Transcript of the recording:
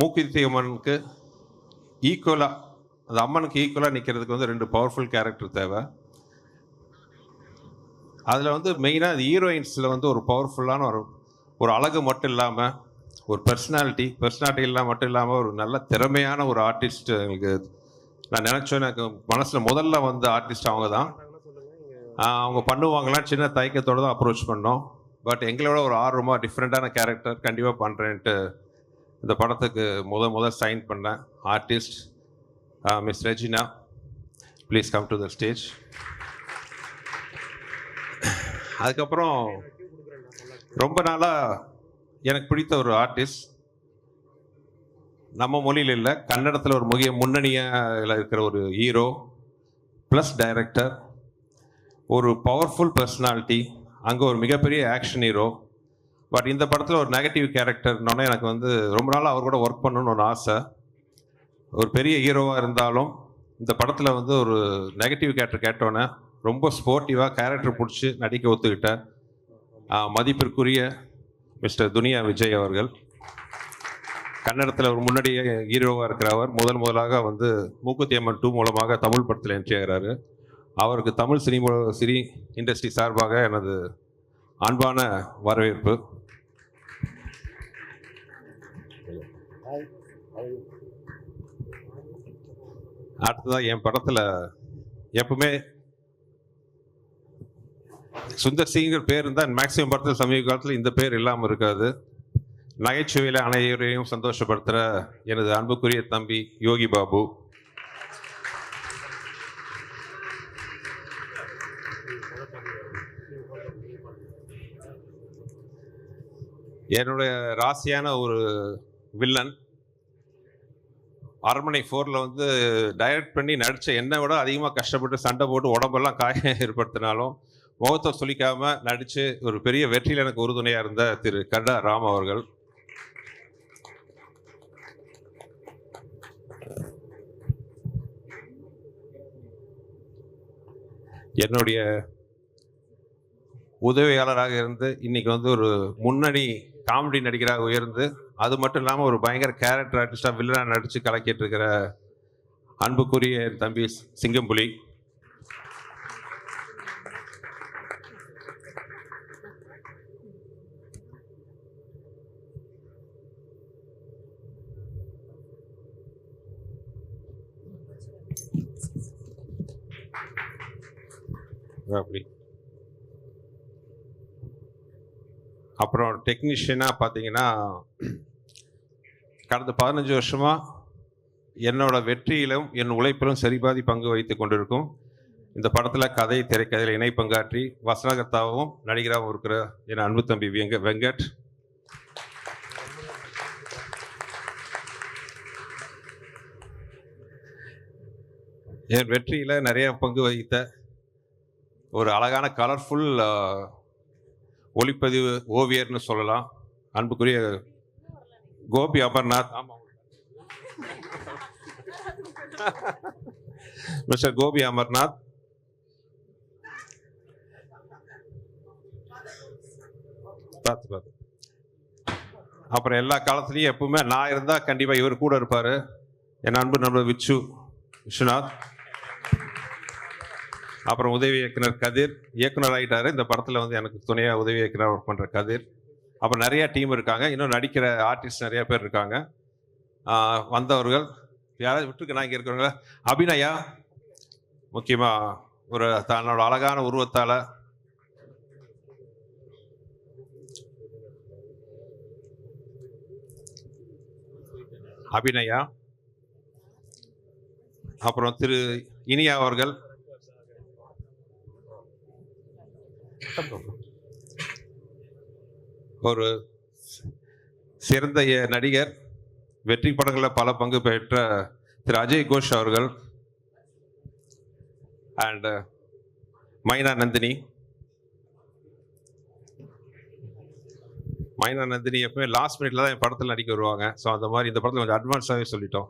மூக்குத்தி அம்மனுக்கு ஈக்குவலாக அந்த அம்மனுக்கு ஈக்குவலாக நிற்கிறதுக்கு வந்து ரெண்டு பவர்ஃபுல் கேரக்டர் தேவை. அதில் வந்து மெயினாக ஹீரோயின்ஸில் வந்து ஒரு பவர்ஃபுல்லான ஒரு ஒரு அழகு மட்டும் இல்லாமல் ஒரு பர்சனாலிட்டி பர்சனாலிட்டி இல்லாமல் மட்டும் இல்லாமல் ஒரு நல்ல திறமையான ஒரு ஆர்டிஸ்ட் எங்களுக்கு நான் நினச்சோம் எனக்கு மனசில் முதல்ல வந்த ஆர்டிஸ்ட் அவங்க தான். அவங்க பண்ணுவாங்களாம் சின்ன தயக்கத்தோடு தான் அப்ரோச் பண்ணோம். பட் எங்களோட ஒரு ஆர்வமாக டிஃப்ரெண்ட்டான கேரக்டர் கண்டிப்பாக பண்ணுறேன்ட்டு இந்த படத்துக்கு முத முத சைன் பண்ண artist miss Regina. Please come to the stage அதுக்கப்புறம் ரொம்ப நாளாக எனக்கு பிடித்த ஒரு ஆர்டிஸ்ட் நம்ம மொழியில் இல்லை கன்னடத்தில் ஒரு முக்கிய முன்னணியில் இருக்கிற ஒரு ஹீரோ ப்ளஸ் டைரக்டர் ஒரு பவர்ஃபுல் பர்சனாலிட்டி அங்கே ஒரு மிகப்பெரிய ஆக்ஷன் ஹீரோ பட் இந்த படத்தில் ஒரு நெகட்டிவ் கேரக்டர்னோடனே எனக்கு வந்து ரொம்ப நாள் அவர் கூட ஒர்க் பண்ணணும்னு ஒரு ஆசை. ஒரு பெரிய ஹீரோவாக இருந்தாலும் இந்த படத்தில் வந்து ஒரு நெகட்டிவ் கேரக்டர் கேட்டோன்னே ரொம்ப ஸ்போர்ட்டிவாக கேரக்டர் பிடிச்சி நடிக்க ஒத்துக்கிட்டேன் மதிப்பிற்குரிய மிஸ்டர் துனியா விஜய் அவர்கள். கன்னடத்தில் ஒரு முன்னாடியே ஹீரோவாக இருக்கிற அவர். முதல் முதலாக வந்து மூக்குத்தி அம்மன் டூ மூலமாக தமிழ் படத்தில் என்ட்ரி ஆகிறாரு. அவருக்கு தமிழ் சினிமா சினி இண்டஸ்ட்ரி சார்பாக எனது அன்பான வரவேற்பு. அடுத்ததான் என் படத்தில் எப்பவுமே சுந்தர் சிங்கர் பேர் இருந்தால் மேக்சிமம் படத்தில் சமீப காலத்தில் இந்த பேர் இல்லாமல் இருக்காது. நகைச்சுவையில் அனைவரையும் சந்தோஷப்படுத்துகிற எனது அன்புக்குரிய தம்பி யோகி பாபு. என்னுடைய ராசியான ஒரு வில்லன் அரண்மனை ஃபோரில் வந்து டைரக்ட் பண்ணி நடித்த என்னை விட அதிகமாக கஷ்டப்பட்டு சண்டை போட்டு உடம்பெல்லாம் காயம் ஏற்படுத்தினாலும் முகத்தை சொல்லிக்காமல் நடித்து ஒரு பெரிய வெற்றியில் எனக்கு உறுதுணையாக இருந்த திரு கண்டா ராம் அவர்கள். என்னுடைய உதவியாளராக இருந்து இன்னைக்கு வந்து ஒரு முன்னணி காமெடி நடிகராக உயர்ந்து அது மட்டும் இல்லாமல் ஒரு பயங்கர கேரக்டர் ஆர்டிஸ்டாக வில்லனாக நடித்து கலக்கிட்டு இருக்கிற அன்புக்குரிய தம்பி சிங்கம்புலி. அப்படி. அப்புறம் டெக்னீஷியனாக பார்த்தீங்கன்னா கடந்த பதினஞ்சு வருஷமாக என்னோட வெற்றியிலும் என் உழைப்பிலும் சரிபாதி பங்கு வைத்து கொண்டிருக்கும். இந்த படத்தில் கதை திரைக்கதையில் இணை பங்காற்றி வசனகர்த்தாவும் நடிகராகவும் இருக்கிற என் அன்பு தம்பி வெங்க வெங்கட். என் வெற்றியில் நிறைய பங்கு வகித்த ஒரு அழகான கலர்ஃபுல் ஒளிப்பதிவு ஓவியர்னு சொல்லலாம். அன்புக்குரிய கோபி அமர்நாத். ஆமாம் மிஸ்டர் கோபி அமர்நாத். பார்த்து பார்த்து. அப்புறம் எல்லா காலத்துலேயும் எப்பவுமே நான் இருந்தால் கண்டிப்பாக இவர் கூட இருப்பார். என் அன்பு நண்பர் விச்சு விஸ்வநாத். அப்புறம் உதவி இயக்குனர் கதிர். இயக்குனர் ஆகிட்டாரு இந்த படத்தில் வந்து எனக்கு துணையாக உதவி இயக்குனர் ஒர்க் பண்ணுற கதிர். அப்புறம் நிறையா டீம் இருக்காங்க. இன்னும் நடிக்கிற ஆர்டிஸ்ட் நிறைய பேர் இருக்காங்க. வந்தவர்கள். யாராவது விட்டுருக்கு நான் இங்கே இருக்கிறவங்க அபிநயா. முக்கியமாக ஒரு தன்னோட அழகான உருவத்தால். அபிநயா. அப்புறம் திரு இனியா அவர்கள். ஒரு சிறந்த நடிகர் வெற்றி படங்களில் பல பங்கு பெற்ற திரு. அஜய் கோஷ் அவர்கள் அண்ட் uh, மைனா நந்தினி. மைனா நந்தினி எப்பவுமே லாஸ்ட் மினிட்ல தான் என் படத்தில் நடிக்க வருவாங்க. ஸோ அந்த மாதிரி இந்த படத்தில் கொஞ்சம் அட்வான்ஸாகவே சொல்லிட்டோம்.